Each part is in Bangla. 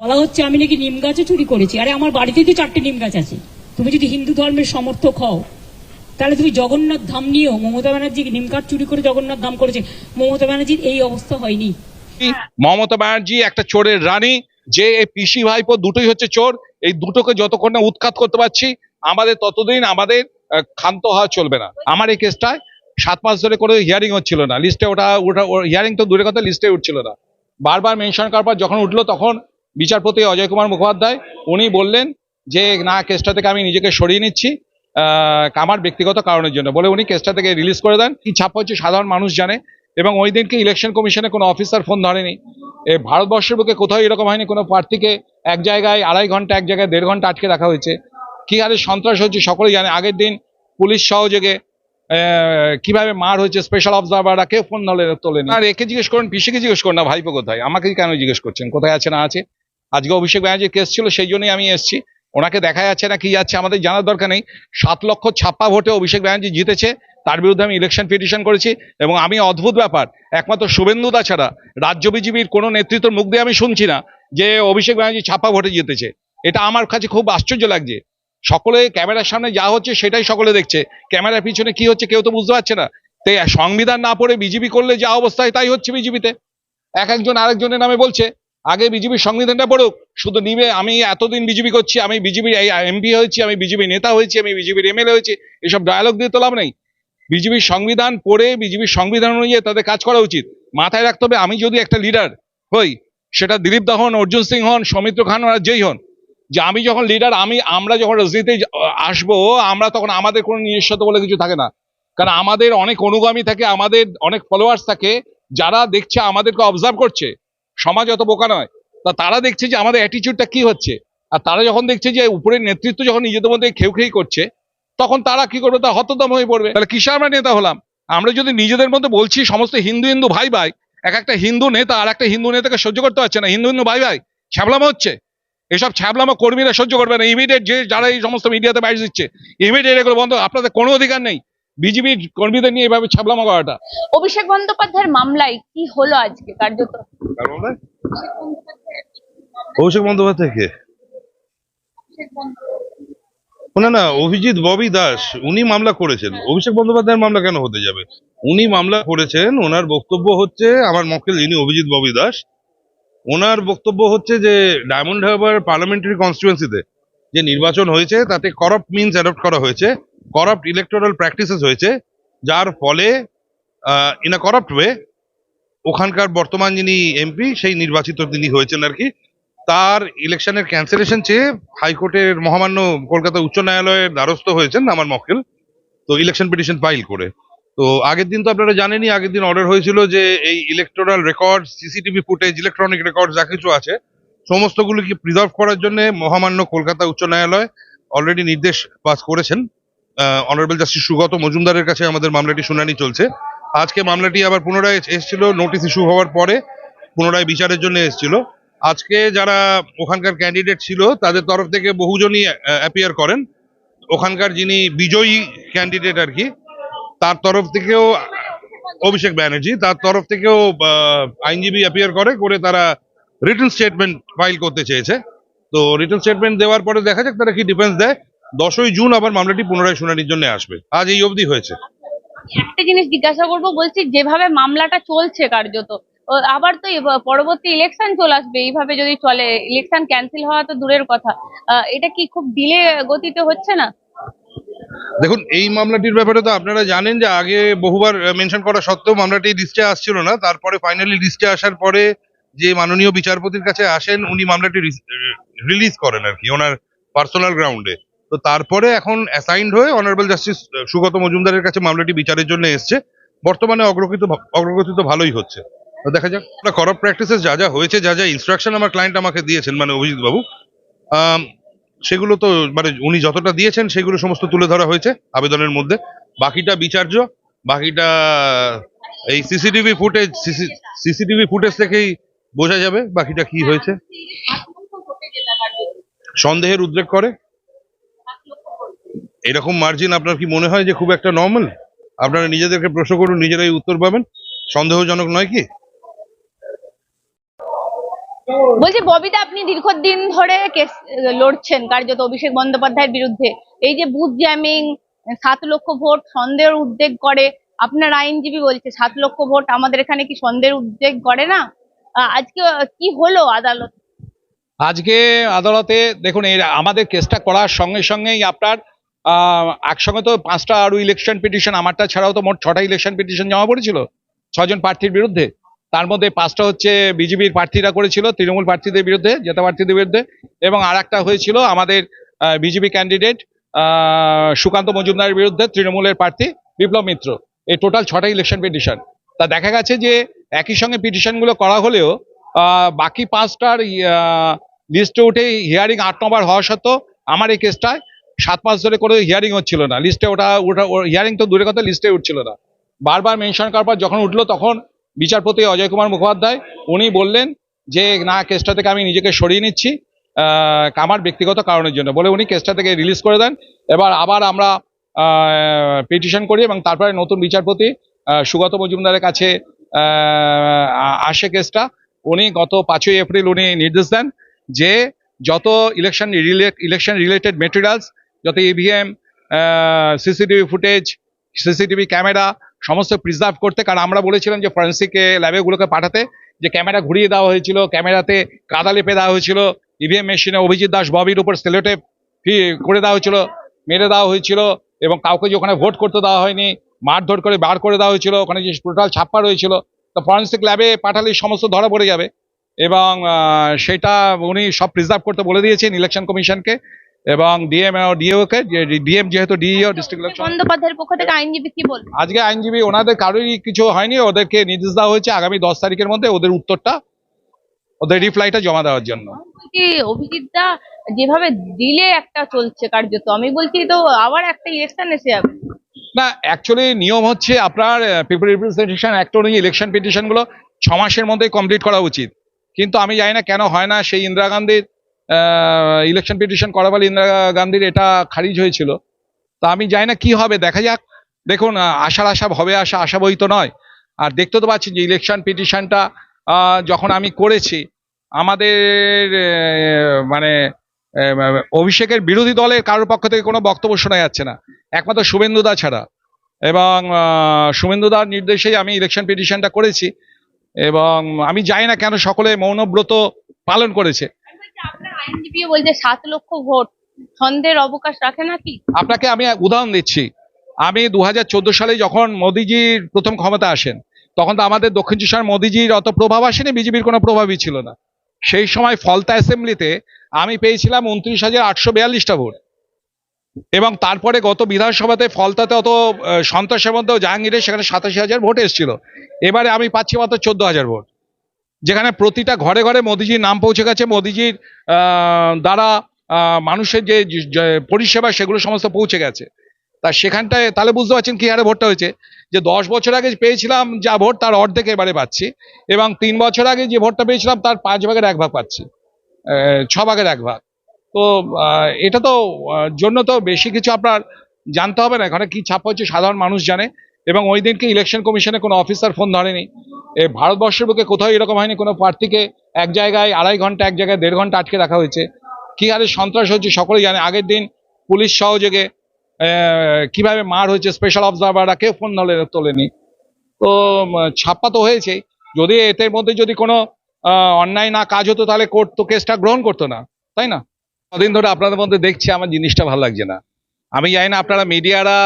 বলা হচ্ছে আমি নাকি নিম গাছও চুরি করেছি। আরে আমার বাড়িতে তো চারটে নিম গাছ আছে? তুমি যদি হিন্দু ধর্মের সমর্থক হও, তাহলে তুমি জগন্নাথ ধাম নিয়েও মমতা ব্যানার্জি নিম কাঠ চুরি করে জগন্নাথ ধাম করেছে। মমতা ব্যানার্জির এই অবস্থা হয়নি। মমতা ব্যানার্জি একটা চোরের রানী, যে এই পিসি ভাইপো দুটোই হচ্ছে চোর, এই দুটোকে যতক্ষণ না উৎখাত করতে পারছি, আমাদের ততদিন আমাদের ক্ষান্ত হওয়া চলবে না। আমার এই কেসটায় সাত মাস ধরে করে হিয়ারিং হচ্ছিল না। লিস্টে ওটা ওটা হিয়ারিং তো দূরে কথা লিস্টে উঠছিল না। বারবার মেনশন করার পর যখন উঠল, তখন বিচারপতি অজয় কুমার মুখোপাধ্যায়, উনি বললেন যে, না, কেসটা থেকে আমি নিজেকে সরিয়ে নিচ্ছি আমার ব্যক্তিগত কারণের জন্য। বলে উনি কেসটা থেকে রিলিজ করে দেন। কি ছাপ্পা হচ্ছে সাধারণ মানুষ জানে এবং ওই দিনকে ইলেকশন কমিশনে কোনো অফিসার ফোন ধরেনি। এ ভারতবর্ষের বুকে কোথাও এরকম হয়নি, কোনো প্রার্থীকে এক জায়গায় আড়াই ঘণ্টা, এক জায়গায় দেড় ঘণ্টা আটকে রাখা হয়েছে। কি হারে সন্ত্রাস হচ্ছে সকলেই জানে। আগের দিন পুলিশ সহযোগে কীভাবে মার হয়েছে স্পেশাল অবজারভাররা কেউ ফোন তোলেনি। আর একে জিজ্ঞেস করুন, পিসিকে জিজ্ঞেস করুন, না, ভাইপো কোথায়? আমাকে কেন জিজ্ঞেস করছেন? কোথায় আছে, না আছে? আজকে অভিষেক ব্যানার্জির কেস ছিল, সেই জন্যই আমি এসেছি। ওনাকে দেখা যাচ্ছে না, কি যাচ্ছে, আমাদের জানার দরকার নেই। সাত লক্ষ ছাপ্পা ভোটে অভিষেক ব্যানার্জি জিতেছে, তার বিরুদ্ধে আমি ইলেকশন পিটিশন করেছি এবং আমি অদ্ভুত ব্যাপার, একমাত্র শুভেন্দু দা ছাড়া রাজ্য বিজেপির কোনো নেতৃত্বের মুখ দিয়ে আমি শুনছি না যে অভিষেক ব্যানার্জি ছাপ্পা ভোটে জিতেছে। এটা আমার কাছে খুব আশ্চর্য লাগছে। সকলে ক্যামেরার সামনে যা হচ্ছে সেটাই সকলে দেখছে। ক্যামেরার পিছনে কি হচ্ছে কেউ তো বুঝতে পারছে না। তাই সংবিধান না পড়ে বিজেপি করলে যা অবস্থায় তাই হচ্ছে বিজেপিতে। এক একজন আরেকজনের নামে বলছে আগে বিজেপির সংবিধানটা পড়ুক। শুধু নিবে, আমি এতদিন বিজেপি করছি, আমি বিজেপির এমপি হয়েছি, আমি বিজেপি নেতা হয়েছি, আমি বিজেপির এমএলএ হয়েছি, এসব ডায়ালগ দিয়ে তো লাভ নেই। বিজেপির সংবিধান পড়ে বিজেপির সংবিধান অনুযায়ী তাদের কাজ করা উচিত। মাথায় রাখতে হবে, আমি যদি একটা লিডার হই, সেটা দিলীপ দা হন, অর্জুন সিং হন, সৌমিত্র খান আর যেই হন, যে আমি যখন লিডার আমি, আমরা যখন রাজনীতিতে যা- আসব, আমরা তখন আমাদের কোনো নিজস্বতা বলে কিছু থাকে না। কারণ আমাদের অনেক অনুগামী থাকে, আমাদের অনেক ফলোয়ার্স থাকে, যারা দেখছে আমাদেরকে অবজার্ভ করছে। সমাজ অত বোকা নয়। তা তারা দেখছে যে আমাদের অ্যাটিচিউডটা কি হচ্ছে। আর তারা যখন দেখছে যে উপরের নেতৃত্ব যখন নিজেদের মধ্যে খেউ খেই করছে, তখন তারা কি করবে? তা হতদম হয়ে পড়বে। তাহলে কিসে আমরা নেতা হলাম? আমরা যদি নিজেদের মধ্যে বলছি সমস্ত হিন্দু হিন্দু ভাই ভাই, এক একটা হিন্দু নেতা আর একটা হিন্দু নেতাকে সহ্য করতে পারছে না। হিন্দু হিন্দু ভাই ভাই, ছ্যাবলামো হচ্ছে। এসব ছ্যাবলামো কর্মীরা সহ্য করবে না। ইমিডিয়েট যে যারা এই সমস্ত মিডিয়াতে বাইরে দিচ্ছে ইমিডিয়েট এগুলো বন্ধ। আপনাদের কোনো অধিকার নেই। বিজেপির কর্মীদের নিয়ে এভাবে ছ্যাবলামো করাটা। অভিষেক বন্দ্যোপাধ্যায়ের মামলায় কি হলো আজকে? কার্যত অভিষেক বন্দ্যোপাধ্যায় কে না না অভিজিৎ ববি দাস উনি মামলা করেছেন। অভিষেক বন্দ্যোপাধ্যায়ের মামলা কেন হতে যাবে? উনি মামলা করেছেন ওনার বক্তব্য হচ্ছে আমার মক্কেল যিনি অভিজিৎ ববি দাস ওনার বক্তব্য হচ্ছে যে ডায়মন্ড হারবার পার্লামেন্টারি কনস্টিটুয়েন্সিতে যে নির্বাচন হয়েছে তাতে করাপ্ট মিনস অ্যাডপ্ট করা হয়েছে। করাপ্ট ইলেকটোরাল প্র্যাকটিসেস হয়েছে, যার ফলে ইন আ করাপ্ট ওয়ে ওখানকার বর্তমান যিনি এমপি সেই নির্বাচিত তিনি হয়েছেন আর কি। তার ইলেকশনের ক্যান্সেলেশন চেয়ে হাইকোর্টের মহামান্য কলকাতা উচ্চ ন্যায়ালয়ের দ্বারস্থ হয়েছেন আমার মক্কেল, তো ইলেকশন পিটিশন ফাইল করে। তো আগের দিন তো আপনারা জানেনই, আগের দিন অর্ডার হয়েছিল যে এই electoral record CCTV footage electronic record যা কিছু আছে, সমস্তগুলোকে প্রিজার্ভ করার জন্য মহামান্য কলকাতা উচ্চ ন্যায়ালয় অলরেডি নির্দেশ পাস করেছেন। অনারেবল জাস্টিস সুগত মজুমদারের কাছে আমাদের মামলাটি শুনানি চলছে। আজকে মামলাটি আবার পুনরায় এসেছিল নোটিশ ইস্যু হওয়ার পরে পুনরায় বিচারের জন্য এসেছিল। আজকে যারা ওখানকার ক্যান্ডিডেট ছিল, তাদের তরফ থেকে বহুজনই অ্যাপিয়ার করেন। ওখানকার যিনি বিজয়ী ক্যান্ডিডেট আর কি, তার তরফ থেকেও অভিষেক ব্যানার্জি, তার তরফ থেকেও আইনজীবী অ্যাপিয়ার করে করে তারা রিটার্ন স্টেটমেন্ট ফাইল করতে চেয়েছে। তো রিটার্ন স্টেটমেন্ট দেওয়ার পরে দেখা যাক তারা কি ডিফেন্স দেয়। দশই জুন আবার মামলাটি পুনরায় শুনানির জন্য আসবে। আজ এই অবধি হয়েছে। একটা জিনিস জিজ্ঞাসা করব বলছি যেভাবে মামলাটা চলছে কার্যত আবার তো পরবর্তী ইলেকশন চলে আসবে এইভাবে যদি চলে ইলেকশন ক্যান্সেল হওয়া তো দূরের কথা। এটা কি খুব ডিলে গতিতে হচ্ছে না? দেখুন এই মামলাটির ব্যাপারে তো আপনারা জানেন যে আগে বহুবার মেনশন করা সত্ত্বেও মামলাটি লিস্টে আসছিল না। তারপরে ফাইনালি লিস্টে আসার পরে যে মাননীয় বিচারপতির কাছে আসেন উনি মামলাটি রিলিজ করেন আর কি ওনার পার্সোনাল গ্রাউন্ডে তো তারপরে এখন অ্যাসাইন্ড হয়ে অনারেবল জাস্টিস সুগত মজুমদারের কাছে মামলাটি বিচারের জন্য এসছে। বর্তমানে অগ্রগতি অগ্রগতি তো ভালোই হচ্ছে। দেখা যাক করাপ্ট প্র্যাকটিসেস যা যা হয়েছে, যা যা ইনস্ট্রাকশন আমার ক্লায়েন্ট আমাকে দিয়েছেন মানে অভিজিৎ বাবু সেগুলো তো মানে উনি যতটা দিয়েছেন সেগুলো সমস্ত তুলে ধরা হয়েছে আবেদনের মধ্যে। বাকিটা বিচার্য, বাকিটা, এই সিসিটিভি ফুটেজ সিসিটিভি ফুটেজ থেকেই বোঝা যাবে বাকিটা কি হয়েছে। সন্দেহের উদ্রেক করে। এরকম মার্জিন আপনার কি মনে হয় যে খুব একটা নর্মাল আপনারা নিজেদেরকে প্রশ্ন করুন নিজেরাই উত্তর পাবেন। সন্দেহজনক নয় কি? বলছি ববিতা আপনি দীর্ঘদিন ধরে কেস লড়ছেন কার্যত অভিষেক বন্দ্যোপাধ্যায়ের বিরুদ্ধে। এই যে বুথ জ্যামিং সাত লক্ষ ভোট সন্দেহের উদ্বেগ করে আপনার আইনজীবী বলছে সাত লক্ষ ভোট আমাদের এখানে কি সন্দেহের উদ্বেগ করে না? আহ, আজকে কি হলো আদালত? আজকে আদালতে দেখুন এর আমাদের কেসটা করার সঙ্গে সঙ্গেই আপনার একসঙ্গে তো পাঁচটা আরও ইলেকশন পিটিশন আমারটা ছাড়াও তো মোট ছটা ইলেকশন পিটিশন জমা পড়েছিল, ছজন প্রার্থীর বিরুদ্ধে। তার মধ্যে পাঁচটা হচ্ছে বিজেপির প্রার্থীরা করেছিল, তৃণমূল প্রার্থীদের বিরুদ্ধে জেতা প্রার্থীদের বিরুদ্ধে, এবং আর একটা হয়েছিল আমাদের বিজেপি ক্যান্ডিডেট সুকান্ত মজুমদারের বিরুদ্ধে তৃণমূলের প্রার্থী বিপ্লব মিত্র। এই টোটাল ছটা ইলেকশন পিটিশন তা দেখা গেছে যে একই সঙ্গে পিটিশনগুলো করা হলেও বাকি পাঁচটার লিস্টে উঠে হিয়ারিং আট নম্বর হওয়া সত্ত্বেও, আমার এই কেসটায় সাত মাস ধরে কোনো হিয়ারিং হচ্ছিল না। লিস্টে ওটা ওটা হিয়ারিং তো দূরের কথা লিস্টে উঠছিল না। বারবার মেনশন করার পর যখন উঠল তখন বিচারপতি অজয় কুমার মুখোপাধ্যায়, উনি বললেন যে, না, কেসটা থেকে আমি নিজেকে সরিয়ে নিচ্ছি আমার ব্যক্তিগত কারণের জন্য। বলে উনি কেসটা থেকে রিলিজ করে দেন। এবার আবার আমরা পিটিশন করি এবং তারপরে নতুন বিচারপতি সুগত মজুমদারের কাছে আসে কেসটা। উনি গত পাঁচই এপ্রিল উনি নির্দেশ দেন যে, যত ইলেকশন ইলেকশন রিলেটেড মেটেরিয়ালস যত E EVM CCTV footage CCTV camera সমস্ত প্রিজার্ভ করতে, কারণ আমরা বলেছিলাম যে ফরেন্সিক ল্যাবেগুলোকে পাঠাতে, যে ক্যামেরা ঘুরিয়ে দেওয়া হয়েছিল ক্যামেরাতে কাদা লেপে দেওয়া হয়েছিল ইভিএম মেশিনে অভিজিৎ দাস ববির উপর সেলোটেপ করে দেওয়া হয়েছিল, মেরে দেওয়া হয়েছিল, এবং কাউকে যে ওখানে ভোট করতে দেওয়া হয়নি, মারধর করে, বার করে দেওয়া হয়েছিল, ওখানে যে টোটাল ছাপ্পা রয়েছিল, তো ফরেন্সিক ল্যাবে পাঠালে সমস্ত ধরা পড়ে যাবে। এবং সেটা উনি সব প্রিজার্ভ করতে বলে দিয়েছেন ইলেকশন কমিশনকে এবং ডিএম ডিএও কে ডিএম যেহেতু ডিইও ডিস্ট্রিক্ট ইলেকশন বন্দ্যোপাধ্যায়ের পক্ষ থেকে আইনজীবী কি বলবেন? আজকে আইনজীবী ওনাদের কারোরই কিছু হয়নি ওদেরকে নির্দেশ দেওয়া হয়েছে আগামী দশ তারিখের মধ্যে ওদের উত্তরটা ওদের রিপ্লাইটা জমা দেওয়ার জন্য। বলছি অভিজিৎ দা যেভাবে দিলে একটা চলছে কার্যত আমি বলছি তো আবার একটা ইলেকশন এসে যাবে। না অ্যাকচুয়ালি নিয়ম হচ্ছে আপনার পিপল রিপ্রেজেন্টেশন অ্যাক্ট অনুযায়ী ইলেকশন পিটিশনগুলো ছ মাসের মধ্যে কমপ্লিট করা উচিত। কিন্তু আমি জানি না কেন হয় না সেই ইন্দিরা গান্ধীর ইলেকশন পিটিশন করা বলে ইন্দিরা গান্ধীর এটা খারিজ হয়েছিল। তা আমি জানি না কি হবে দেখা যাক। দেখুন আশার আশা হবে আশা আশা বই তো নয়। আর দেখতে তো পাচ্ছি যে ইলেকশন পিটিশনটা যখন আমি করেছি আমাদের মানে অভিষেকের বিরোধী দলের কারোর পক্ষ থেকে কোনো বক্তব্য শোনা যাচ্ছে না। একমাত্র শুভেন্দুদা ছাড়া। এবং আহ, শুভেন্দুদার নির্দেশেই আমি ইলেকশন পিটিশনটা করেছি। এবং আমি জানি না কেন সকলে মৌনব্রত পালন করেছে। সাত লক্ষ ভোট। সন্দেহের অবকাশ রাখে নাকি? আপনাকে আমি উদাহরণ দিচ্ছি। আমি দুহাজার চোদ্দ সালে যখন মোদিজির প্রথম ক্ষমতা আসেন, তখন তো আমাদের দক্ষিণ চব্বিশ মোদিজির অত প্রভাব আসেনি, বিজেপির কোনো প্রভাবই ছিল না। সেই সময় ফলতা অ্যাসেম্বলিতে আমি পেয়েছিলাম উনত্রিশ হাজার আটশো বিয়াল্লিশটা ভোট। এবং তারপরে গত বিধানসভাতে ফলতাতে অত সন্তোষের মধ্যেও জাহাঙ্গীরের সেখানে সাতাশি হাজার ভোট এসেছিল। এবারে আমি পাচ্ছি মাত্র চোদ্দ হাজার ভোট। যেখানে প্রতিটা ঘরে ঘরে মোদিজির নাম পৌঁছে গেছে, মোদিজির দ্বারা মানুষের যে পরিষেবা সেগুলো সমস্ত পৌঁছে গেছে। তা সেখানটায় তাহলে বুঝতে পারছেন কি হারে ভোটটা হয়েছে? যে দশ বছর আগে পেয়েছিলাম যা ভোট, তার অর্ধেক এবারে পাচ্ছি এবং তিন বছর আগে যে ভোটটা পেয়েছিলাম, তার পাঁচ ভাগের এক ভাগ পাচ্ছি ছ ভাগের এক ভাগ। তো এটা তো জন্য তো বেশি কিছু আপনার জানতে হবে না। এখানে কি ছাপ হচ্ছে সাধারণ মানুষ জানে। এবং ওই দিনকে ইলেকশন কমিশনে কোনো অফিসার ফোন ধরেনি। এ ভারতবর্ষের বুকে কোথাও এরকম হয়নি, কোনো প্রার্থীকে এক জায়গায় আড়াই ঘণ্টা, এক জায়গায় দেড় ঘণ্টা আটকে রাখা হয়েছে। কি হারে সন্ত্রাস হচ্ছে সকলেই জানে। আগের দিন পুলিশ সহযোগে কীভাবে মার হয়েছে স্পেশাল অবজারভাররা কেউ ফোন ধরে তোলেনি। তো ছাপ্পা তো হয়েছে যদি এদের মধ্যে যদি কোনো অন্যায় না কাজ হতো তাহলে কোর্ট তো কেসটা গ্রহণ করতো না, তাই না? কদিন ধরে আপনাদের মধ্যে দেখছি, আমার জিনিসটা ভালো লাগছে না। আমি জানি না আপনারা মিডিয়ারা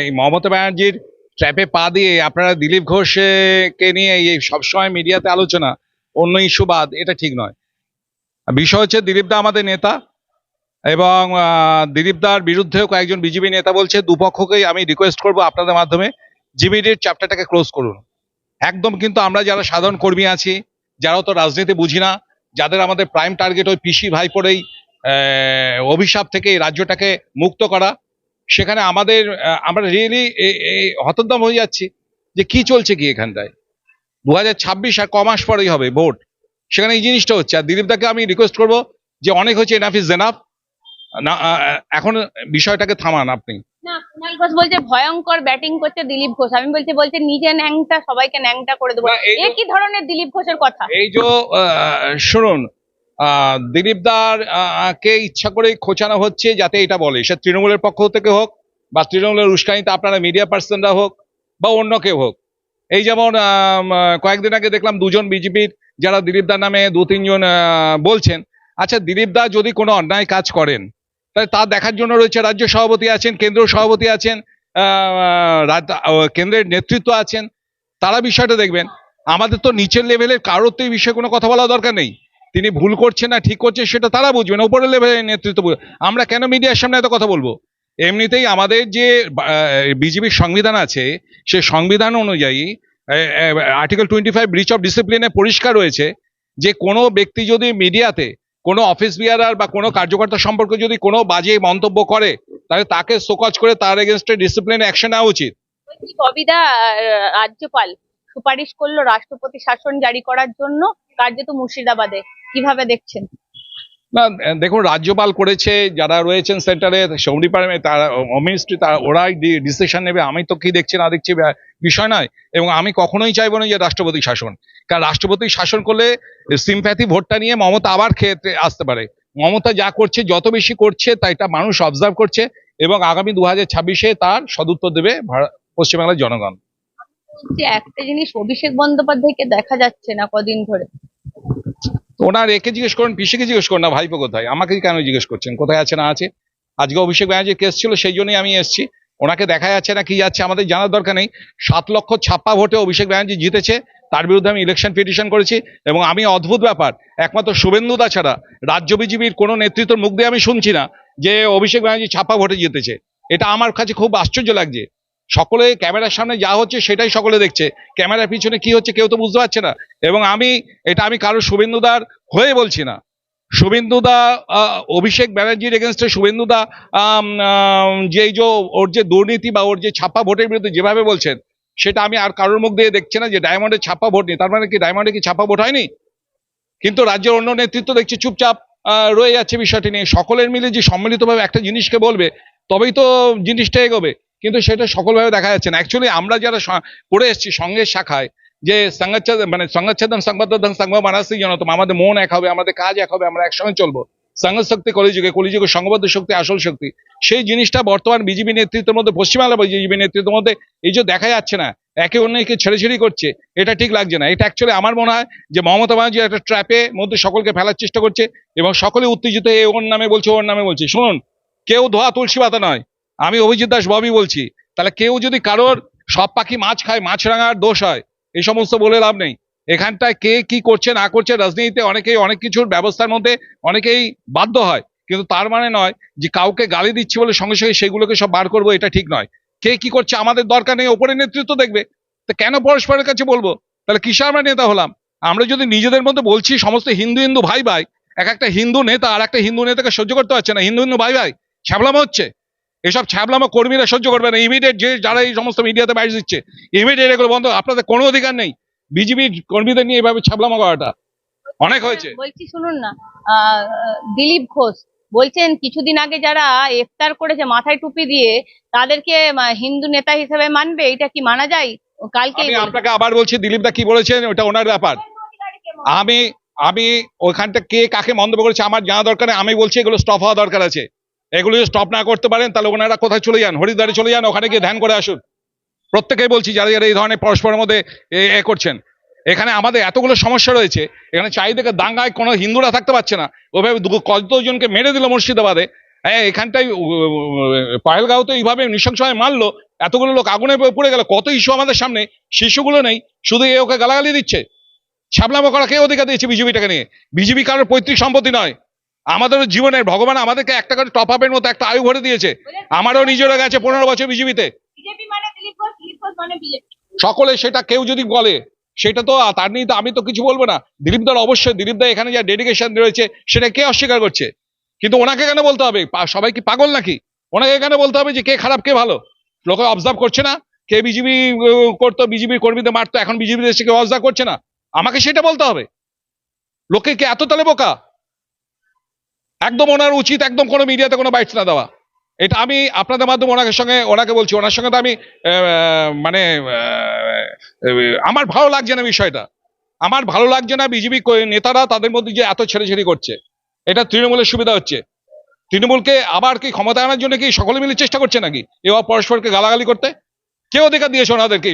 এই মমতা ব্যানার্জির ট্র্যাপে পা দিয়ে আপনারা দিলীপ ঘোষকে নিয়ে এই সবসময় মিডিয়াতে আলোচনা অন্য ইস্যু বাদ এটা ঠিক নয়। বিষয় হচ্ছে দিলীপ দা আমাদের নেতা এবং আহ, দিলীপ দার বিরুদ্ধেও কয়েকজন বিজেপি নেতা বলছে দুপক্ষকেই আমি রিকোয়েস্ট করব আপনাদের মাধ্যমে জিবিডির চ্যাপ্টারটাকে ক্লোজ করুন। একদম কিন্তু আমরা যারা সাধারণ কর্মী আছি যারা তো রাজনীতি বুঝি না যাদের আমাদের প্রাইম টার্গেট ওই পিসি ভাইপোরেই অভিশাপ থেকে রাজ্যটাকে মুক্ত করা সেখানে আমাদের আমরা রিয়েলি হতদম হয়ে যাচ্ছি যে কি চলছে কি এখানটায়। দু হাজার ছাব্বিশ আর ক মাস পরেই হবে ভোট। সেখানে এই জিনিসটা হচ্ছে। আর দিলীপ দাকে আমি রিকোয়েস্ট করব যে অনেক হচ্ছে এনাফ ইজ এনাফ না এখন বিষয়টাকে থামান আপনি। না কুণাল ঘোষ বলছে ভয়ঙ্কর ব্যাটিং করছে দিলীপ ঘোষ। আমি বলছি বলছে নিজে ন্যাংটা সবাইকে ন্যাংটা করে দেবো। এ কি ধরনের দিলীপ ঘোষের কথা? এই যে শুনুন দিলীপ দার কে ইচ্ছা করে খোঁচানো হচ্ছে যাতে এটা বলে। সে তৃণমূলের পক্ষ থেকে হোক বা তৃণমূলের উস্কানিতে আপনারা মিডিয়া পার্সনরা হোক বা অন্য কেউ হোক। এই যেমন কয়েকদিন আগে দেখলাম দুজন বিজেপির যারা দিলীপ দার নামে দু, তিনজন বলছেন আচ্ছা দিলীপ দা যদি কোনো অন্যায় কাজ করেন, তাহলে তা দেখার জন্য রয়েছে রাজ্য সভাপতি আছেন, কেন্দ্রীয় সভাপতি আছেন কেন্দ্রের নেতৃত্ব আছেন, তারা বিষয়টা দেখবেন। আমাদের তো নিচের লেভেলের কারোর তো এই বিষয়ে কোনো কথা বলা দরকার নেই। তিনি ভুল করছেন না, ঠিক করছেন সেটা তারা বুঝবেন উপরের লেভেলের নেতৃত্ব। আমরা কেন মিডিয়ার সামনে এত কথা বলব? এমনিতেই আমাদের যে বিজেপির সংবিধান আছে, সে সংবিধান অনুযায়ী article twenty five breach of ডিসিপ্লিনে পরিষ্কার রয়েছে যে, কোনো ব্যক্তি যদি মিডিয়াতে কোনো অফিস বিয়ারার বা কোনো কার্যকর্তা সম্পর্কে যদি কোনো বাজে মন্তব্য করে, তাহলে তাকে সোকজ করে তার এগেনস্টে ডিসিপ্লিন অ্যাকশন নেওয়া উচিত। কবিতা রাজ্যপাল, সুপারিশ করল রাষ্ট্রপতি শাসন জারি করার জন্য, কার্যত মুর্শিদাবাদে। কীভাবে দেখছেন? না দেখুন রাজ্যপাল করেছে যারা রয়েছেন সেন্টারে হোম ডিপার্টমেন্ট তারা মিনিস্ট্রি তারা ওরাই ডিসিশন নেবে আমি তো কি দেখছি না দেখছি বিষয় নয়। এবং আমি কখনোই চাইব না যে রাষ্ট্রপতি শাসন। কারণ রাষ্ট্রপতি শাসন করলে সিম্প্যাথি ভোটটা নিয়ে মমতা আবার খেতে আসতে পারে। মমতা যা করছে যত বেশি করছে তা এটা মানুষ অবজার্ভ করছে এবং আগামী দু হাজার ছাব্বিশে তার সদুত্তর দেবে পশ্চিমবাংলার জনগণ। একটা জিনিস অভিষেক বন্দ্যোপাধ্যায়কে দেখা যাচ্ছে না কদিন ধরে। ওনার একে জিজ্ঞেস করুন, পিসিকে জিজ্ঞেস করুন না, ভাইপো কোথায়? আমাকে কেন জিজ্ঞেস করছেন? কোথায় আছে না আছে? আজকে অভিষেক ব্যানার্জির কেস ছিল, সেই জন্যই আমি এসেছি। ওনাকে দেখা যাচ্ছে না, কি যাচ্ছে আমাদের জানার দরকার নেই। সাত লক্ষ ছাপ্পা ভোটে অভিষেক ব্যানার্জি জিতেছে, তার বিরুদ্ধে আমি ইলেকশন পিটিশন করেছি এবং আমি অদ্ভুত ব্যাপার, একমাত্র শুভেন্দু দা ছাড়া রাজ্য বিজেপির কোনো নেতৃত্বের মুখ দিয়ে আমি শুনছি না যে অভিষেক ব্যানার্জি ছাপ্পা ভোটে জিতেছে। এটা আমার কাছে খুব আশ্চর্য লাগছে। সকলে ক্যামেরার সামনে যা হচ্ছে সেটাই সকলে দেখছে। ক্যামেরার পিছনে কি হচ্ছে কেউ তো বুঝতে পারছে না। এবং আমি এটা আমি কারও শুভেন্দুদার হয়ে বলছি না। শুভেন্দুদা অভিষেক ব্যানার্জির এগেনস্টে শুভেন্দুদা আম, আম, যে যে ওর যে দুর্নীতি বা ওর যে ছাপ্পা ভোটের বিরুদ্ধে যেভাবে বলছেন সেটা আমি আর কারোর মুখ দিয়ে দেখছি না যে ডায়মন্ডের ছাপ্পা ভোট নেই। তার মানে কি ডায়মন্ডে কি ছাপ্পা ভোট হয়নি? কিন্তু রাজ্যের অন্য নেতৃত্ব দেখছি চুপচাপ রয়ে যাচ্ছে বিষয়টি নিয়ে। সকলের মিলে যে সম্মিলিতভাবে একটা জিনিসকে বলবে তবেই তো জিনিসটা এগোবে। কিন্তু সেটা সকলভাবে দেখা যাচ্ছে না। অ্যাকচুয়ালি আমরা যারা পড়ে এসেছি সঙ্গের শাখায়, যে সংঘচ্ছেদ মানে সংঘচ্ছেদম সংবদ্ধম সংঘ মানাসি জনতম, আমাদের মন এক হবে, আমাদের কাজ এক হবে, আমরা একসঙ্গে চলবো। সংঘ শক্তি কলিযুগে কলিযুগে সংঘবদ্ধ শক্তি, আসল শক্তি। সেই জিনিসটা বর্তমান বিজেপি নেতৃত্বের মধ্যে পশ্চিমবাংলা বিজেপি নেতৃত্বের মধ্যে এই যে দেখা যাচ্ছে না, একে অন্যকে ছেড়ে ছেড়ে করছে, এটা ঠিক লাগছে না। এটা অ্যাকচুয়ালি আমার মনে হয় যে মমতা ব্যানার্জি একটা ট্র্যাপে মধ্যে সকলকে ফেলার চেষ্টা করছে এবং সকলে উত্তেজিত হয়ে ওর নামে বলছে ওর নামে বলছে। শুনুন, কেউ ধোয়া তুলসী পাতা নয়। আমি অভিজিৎ দাস ববি বলছি, তাহলে কেউ যদি কারোর সব পাখি মাছ খায় মাছ রাঙার দোষ হয়, এই সমস্ত বলে লাভ নেই। এখানটায় কে কি করছে, না করছে, রাজনীতিতে অনেকেই অনেক কিছুর ব্যবস্থার মধ্যে অনেকেই বাধ্য হয়। কিন্তু তার মানে নয় যে কাউকে গালি দিচ্ছি বলে সঙ্গে সঙ্গে সেগুলোকে সব বার করব, এটা ঠিক নয়। কে কি করছে আমাদের দরকার নেই, ওপরে নেতৃত্ব দেখবে। তো কেন পরস্পরের কাছে বলব? তাহলে কিসে আমরা নেতা হলাম? আমরা যদি নিজেদের মধ্যে বলছি, সমস্ত হিন্দু হিন্দু ভাই ভাই, এক একটা হিন্দু নেতা আর একটা হিন্দু নেতাকে সহ্য করতে পারছে না, হিন্দু হিন্দু ভাই ভাই, ছ্যাবলামো হচ্ছে। এসব ছ্যাবলামো কর্মীরা সহ্য করবে না। ইমিডিয়েট যে যারা এই সমস্ত মিডিয়াতে বাইরে দিচ্ছে ইমিডিয়েট এগুলো বন্ধ। আপনাদের কোনো অধিকার নেই। বিজেপি কর্মীদের নিয়ে এভাবে ছ্যাবলামো করাটা। অনেক হয়েছে। বলছি শুনুন না। দিলীপ ঘোষ বলছেন কিছুদিন আগে যারা ইফতার করেছে মাথায় টুপি দিয়ে তাদেরকে হিন্দু নেতা হিসেবে মানবে এটা কি মানা যায়? কালকে আমি আপনাকে আবার বলছি দিলীপ দা কি বলেছেন ওটা ওনার ব্যাপার। আমি আমি ওইখানটা কে কাকে মন্তব্য করেছে আমার জানা দরকার আমি বলছি এগুলো স্টপ হওয়া দরকার আছে। এগুলো যদি স্টপ না করতে পারেন, তাহলে ওনারা কোথায় চলে যান, হরিদ্বারে চলে যান, ওখানে গিয়ে ধ্যান করে আসুন। প্রত্যেকেই বলছি, যারা যারা এই ধরনের পরস্পরের মধ্যে এ করছেন, এখানে আমাদের এতগুলো সমস্যা রয়েছে, এখানে চারিদিকে দাঙ্গায় কোনো হিন্দুরা থাকতে পারছে না। ওইভাবে কতজনকে মেরে দিল মুর্শিদাবাদে? হ্যাঁ এখানটায় পায়েলগাঁও তো এইভাবে নৃশংসভাবে মারলো, এতগুলো লোক আগুনে পড়ে গেল, কত ইস্যু আমাদের সামনে, শিশুগুলো নেই, শুধু এ ওকে গালাগালি দিচ্ছে। ছাবলামো করা কে অধিকার দিয়েছে বিজেপিটাকে নিয়ে? বিজেপি কারোর পৈতৃক সম্পত্তি নয়। আমাদেরও জীবনে ভগবান আমাদেরকে একটা করে টপ আপের মতো একটা আয়ু ভরে দিয়েছে। আমারও নিজেরও গেছে পনেরো বছর বিজেপিতে বিজেপি মানে মানে সকলে সেটা কেউ যদি বলে সেটা তো তার নিয়ে তো আমি তো কিছু বলব না। দিলীপ দার অবশ্যই দিলীপ দা এখানে যা ডেডিকেশন রয়েছে সেটা কে অস্বীকার করছে? কিন্তু ওনাকে কেন বলতে হবে? সবাই কি পাগল নাকি? ওনাকে কেন বলতে হবে যে কে খারাপ কে ভালো? লোকে অবজার্ভ করছে না? কে বিজেপি করতো বিজেপি কর্মীদের মারতো এখন বিজেপি দেশে কেউ অবজার্ভ করছে না? আমাকে সেটা বলতে হবে। লোকে কে এত তালে বোকা? একদম ওনার উচিত একদম কোনো মিডিয়াতে কোনো বাইটস না দেওয়া। এটা আমি আপনাদের মাধ্যমে ওনাকে সঙ্গে, ওনাকে বলছি, ওনার সঙ্গে তো আমি মানে আমার ভালো লাগছে না বিষয়টা। আমার ভালো লাগছে না বিজেপি নেতারা তাদের মধ্যে যে এত ছেড়েছেড়ি করছে। এটা তৃণমূলের সুবিধা হচ্ছে। তৃণমূলকে আবার কি ক্ষমতা আনার জন্য কি সকলে মিলে চেষ্টা করছে নাকি? এবার পরস্পরকে গালাগালি করতে? কে অধিকার দিয়েছে ওনাদেরকে?